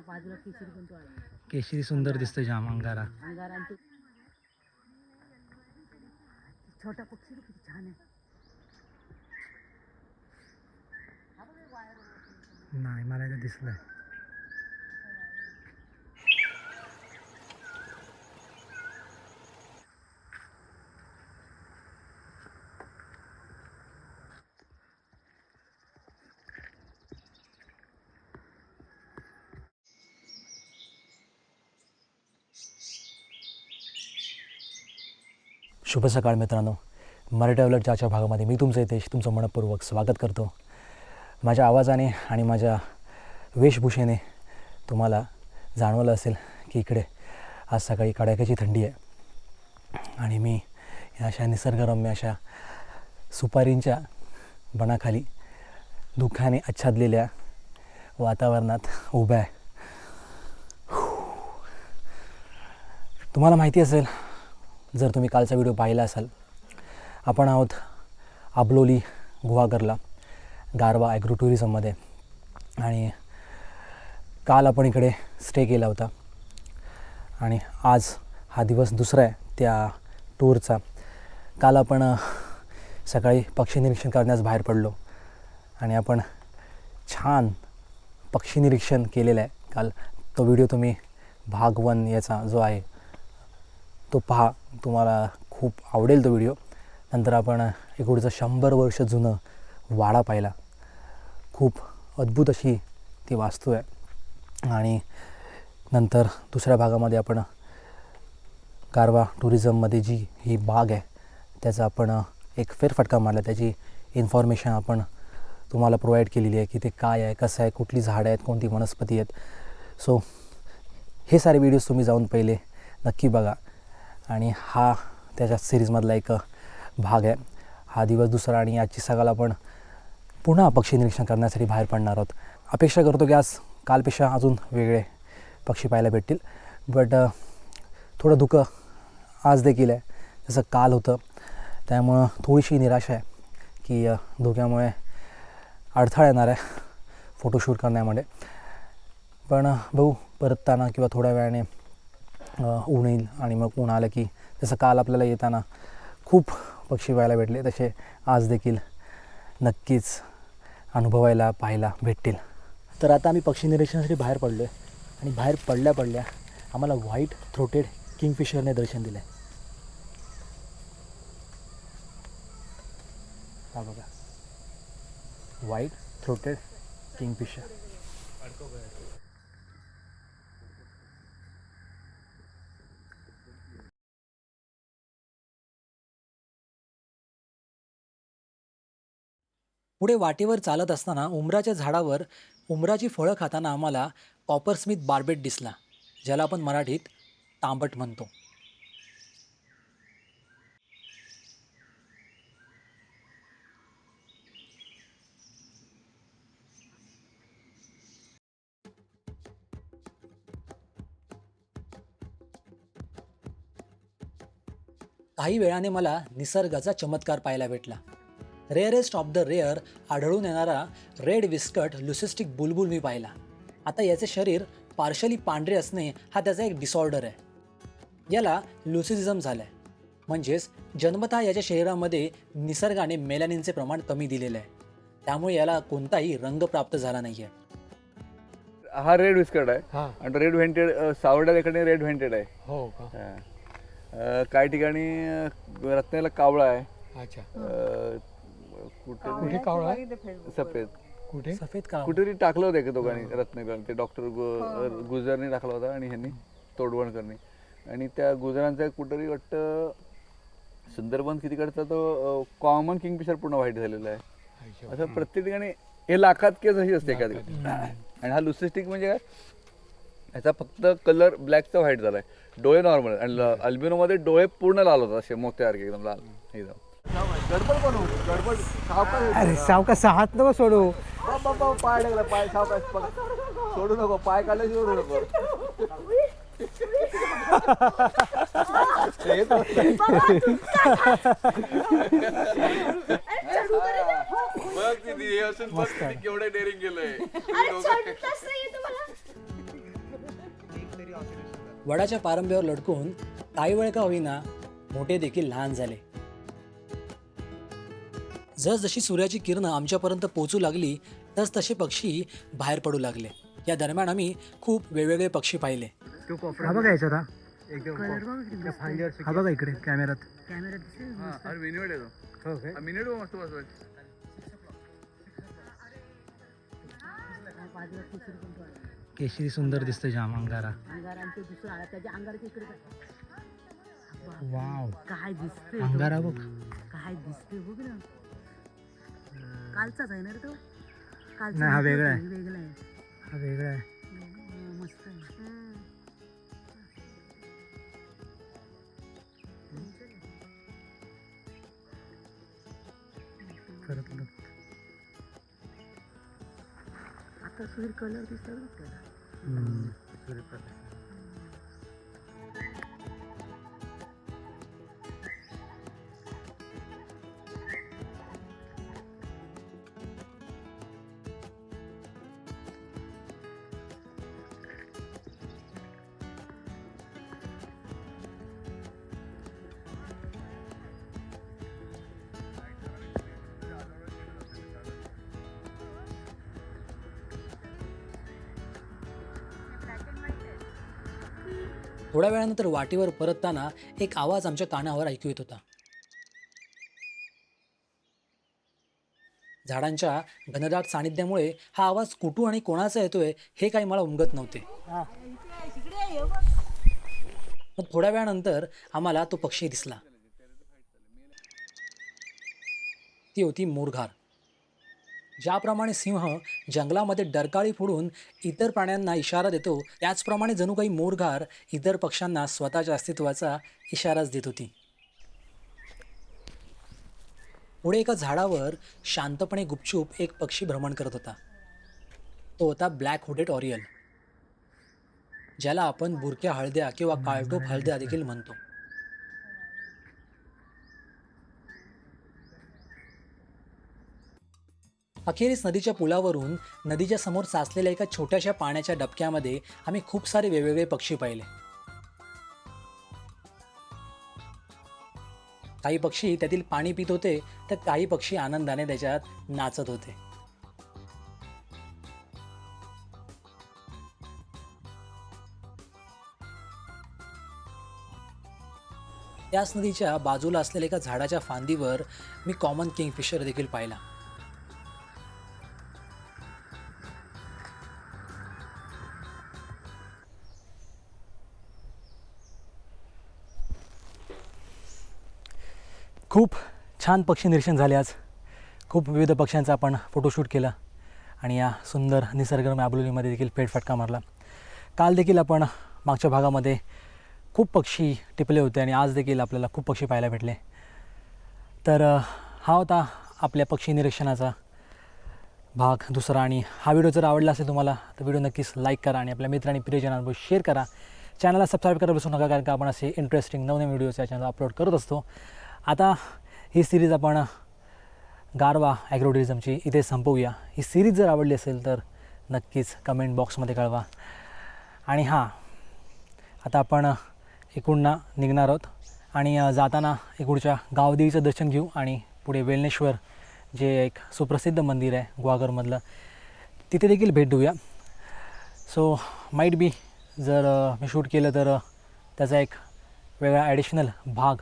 बाजूला केसरी पण तो आहे केशरी सुंदर दिस्त जाम अंगारा. अंगारांची छोटा पक्षी किती छान आहे. नाही मला दिसलंय. शुभ सकाळ मित्रांनो. मराठी अवलटच्या भागामध्ये मी तुमचं इथे तुमचं मनपूर्वक स्वागत करतो. माझ्या आवाजाने आणि माझ्या वेशभूषेने तुम्हाला जाणवलं असेल की इकडे आज सकाळी कडाक्याची थंडी आहे. आणि मी या अशा निसर्गरम्य अशा सुपारींच्या बनाखाली दुःखाने आच्छादलेल्या वातावरणात उभ्या आहे. तुम्हाला माहिती असेल जर तुम्ही कालचा व्हिडिओ पाहिला असाल आपण आहोत आबलोली गुहागरला गारवा ॲग्रो टुरिझममध्ये आणि काल आपण इकडे स्टे केला होता. आणि आज हा दिवस दुसरा आहे त्या टूरचा. काल आपण सकाळी पक्षी निरीक्षण करण्यास बाहेर पडलो. आणि आपण छान पक्षी निरीक्षण केलेलं आहे. काल तो व्हिडिओ तुम्ही भाग वन याचा जो आहे तो पहा तुम्हाला खूप आवडेल तो व्हिडिओ. नंतर आपण एकोडीचं शंभर वर्ष जुनं वाडा पाहिला. खूप अद्भुत अशी ती वास्तू आहे. आणि नंतर दुसऱ्या भागामध्ये आपण कारवा टुरिझममध्ये जी ही बाग आहे त्याचा आपण एक फेरफटका मारला. त्याची इन्फॉर्मेशन आपण तुम्हाला प्रोव्हाइड केलेली आहे की ते काय आहे कसं आहे कुठली झाडं आहेत कोणती वनस्पती आहेत. सो हे सारे व्हिडिओज तुम्ही जाऊन पहिले नक्की बघा. आणि हा त्याच्या सिरीजमधला एक भाग आहे. हा दिवस दुसरा आणि आजची सकाळ आपण पुन्हा पक्षी निरीक्षण करण्यासाठी बाहेर पडणार आहोत. अपेक्षा करतो की आज कालपेक्षा अजून वेगळे पक्षी पाहायला भेटतील. बट थोडं धुकं आज देखील आहे. जसं काल होतं. त्यामुळं थोडीशी निराशा आहे की धुक्यामुळे अडथळा येणार आहे फोटोशूट करण्यामध्ये. पण बघू परतताना किंवा थोड्या वेळाने ऊन येईल आणि मग ऊन आलं की जसं काल आपल्याला येताना खूप पक्षी पाहायला भेटले तसे आज देखील नक्कीच अनुभवायला पाहायला भेटतील. तर आता आम्ही पक्षी निरीक्षणासाठी बाहेर पडलो आहे आणि बाहेर पडल्या पडल्या आम्हाला व्हाईट थ्रोटेड किंगफिशरने दर्शन दिलं आहे हा बघा. व्हाईट थ्रोटेड किंगफिशर पुढे वाटेवर चालत असताना उमराच्या झाडावर उमराची फळं खाताना आम्हाला कॉपरस्मिथ बार्बेट दिसला ज्याला आपण मराठीत तांबट म्हणतो. काही वेळाने मला निसर्गाचा चमत्कार पाहायला भेटला. रेअरेस्ट ऑफ द रेअर आढळून येणारा रेड विस्कट लुसिस्टिक बुलबुल मी पाहिला. आता याचे शरीर पार्शली पांढरे असणे हा त्याचा एक डिसऑर्डर आहे. याला लुसिझम झालं आहे म्हणजेच जन्मतः याच्या शरीरामध्ये निसर्गाने मेलॅनिनचे प्रमाण कमी दिलेलं आहे. त्यामुळे याला कोणताही रंग प्राप्त झाला नाही आहे हा रेड विस्कट आहे. हा. आणि रेड व्हेंटेड ठिकाणी रेड व्हेंटेड आहे. हो हा. काही ठिकाणी रत्नाला कावळा आहे. अच्छा. कुठे कुठे कावळा? सफेद. कुठे? सफेद का कुठेतरी टाकलं होतं एका दोघांनी रत्नाकर ते डॉक्टर गुजरने टाकला होता आणि ह्यांनी तोडवणकरनी आणि त्या गुजरांचा कुठेतरी वाटतं सुंदरबन किती कडचा तो कॉमन किंगफिशर पूर्ण व्हाईट झालेला आहे. असं प्रत्येक ठिकाणी हे लाखात केस अशी असते ठिकाणी आणि हा लुसिस्टिक म्हणजे काय? याचा फक्त कलर ब्लॅकचा व्हाईट झालाय. डोळे नॉर्मल आणि अल्बिनो मध्ये डोळे पूर्ण लाल होतात असे मोत्यासारखे एकदम लाल एकदम. गडबड बनवू गडबड सावकाश अरे सावकाश हात नको सोडू. बाबा पाय लागला पाय सावकाश पकड. सोडू नको पाय काढले सोडू नको. हे तो- बघ किती हे असून बघ किती केवढं डेअरिंग केलंय. वडाच्या पारंब्यावर लटकून काही वेळ का होईना मोठे देखील लहान झाले. जसजशी सूर्याची किरणं आमच्यापर्यंत पोचू लागली तस तसे पक्षी बाहेर पडू लागले. या दरम्यान आम्ही खूप वेगवेगळे पक्षी पाहिले. हा बघा याच्यात हा कलर बघ किती मस्त आहे. हा बघा इकडे कॅमेरात. कॅमेरा दिसेल मस्त. मिनिट येतो हो काय मिनिट मस्त बसवायचं हा, बाजूला केशरी पण तो आहे. केशरी सुंदर दिसतोय जाम अंगारा. अंगार आणि ते दुसरं आहे त्याच्या अंगारच्या इकडे काय? वाव. काय दिसते अंगारा बघ. काय दिसते बघ ना. कालचाच आहे ना रे तो? कालचा नाही, हा वेगळा आहे. वेगळा आहे. हा वेगळा आहे. हम्म, मस्त आहे. परत बघ. आता सूर्य कलर दिसतात बघ त्याला. थोड्या वेळानंतर वाटेवर परतताना एक आवाज आमच्या कानावर ऐकू येत होता. झाडांच्या घनदाट सानिध्यामुळे हा आवाज कुठू आणि कोणाचा येतोय हे काही मला उमगत नव्हते. पण थोड्या वेळानंतर आम्हाला तो पक्षी दिसला. ती होती मोरघार. ज्याप्रमाणे सिंह जंगलामध्ये डरकाळी फोडून इतर प्राण्यांना इशारा देतो त्याचप्रमाणे जणू काही मोरघार इतर पक्ष्यांना स्वतःच्या अस्तित्वाचा इशाराच देत होती. पुढे एका झाडावर शांतपणे गुपचूप एक पक्षी भ्रमण करत होता. तो होता ब्लॅक हुडेड ऑरियल ज्याला आपण बुरक्या हळद्या किंवा काळटोप हळद्या देखील म्हणतो. अखेरीस नदीच्या पुलावरून नदीच्या समोर साचलेल्या एका छोट्याशा पाण्याच्या डबक्यामध्ये आम्ही खूप सारे वेगवेगळे पक्षी पाहिले. काही पक्षी त्यातील पाणी पित होते तर काही पक्षी आनंदाने त्याच्यात नाचत होते. त्याच नदीच्या बाजूला असलेल्या एका झाडाच्या फांदीवर मी कॉमन किंगफिशर देखील पाहिला. खूप छान पक्षी निरीक्षण झाले आज. खूप विविध पक्ष्यांचा आपण फोटोशूट केला आणि या सुंदर निसर्गरम्य आबोलीमध्ये देखील फेरफटका मारला. काल देखील आपण मागच्या भागामध्ये खूप पक्षी टिपले होते आणि आज देखील आपल्याला खूप पक्षी पाहायला भेटले. तर हा होता आपल्या पक्षी निरीक्षणाचा भाग दुसरा आणि हा व्हिडिओ जर आवडला असेल तुम्हाला तर व्हिडिओ नक्कीच लाईक करा आणि आपल्या मित्र आणि प्रियजनांबरोबर शेअर करा. चॅनलला सबस्क्राईब करायला बसू नका कारण का आपण असे इंटरेस्टिंग नवनवीन व्हिडिओज या चॅनल अपलोड करत असतो. आता ही सिरीज आपण गारवा ॲग्रोटुरिझमची इथे संपवूया. ही सिरीज जर आवडली असेल तर नक्कीच कमेंट बॉक्समध्ये कळवा. आणि हां आता आपण एकूणना निघणार आहोत. आणि जाताना एकूणच्या गावदेवीचं दर्शन घेऊ आणि पुढे वेलनेश्वर जे एक सुप्रसिद्ध मंदिर आहे गुहागरमधलं तिथे देखील भेट देऊया. सो माईट बी जर मी शूट केलं तर त्याचा एक वेगळा ॲडिशनल भाग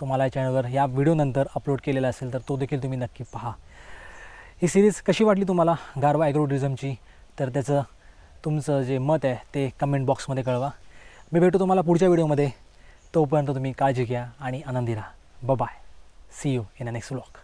तुम्हाला या चॅनलवर या व्हिडिओनंतर अपलोड केलेला असेल तर तो देखील तुम्ही नक्की पहा. ही सिरीज कशी वाटली तुम्हाला? गारवा ॲग्रोटुरिझमची तर त्याचं तुमचं जे मत आहे ते कमेंट बॉक्समध्ये कळवा. मी भेटू तुम्हाला पुढच्या व्हिडिओमध्ये तोपर्यंत तुम्ही काळजी घ्या आणि आनंदी राहा. Bye see you in a next vlog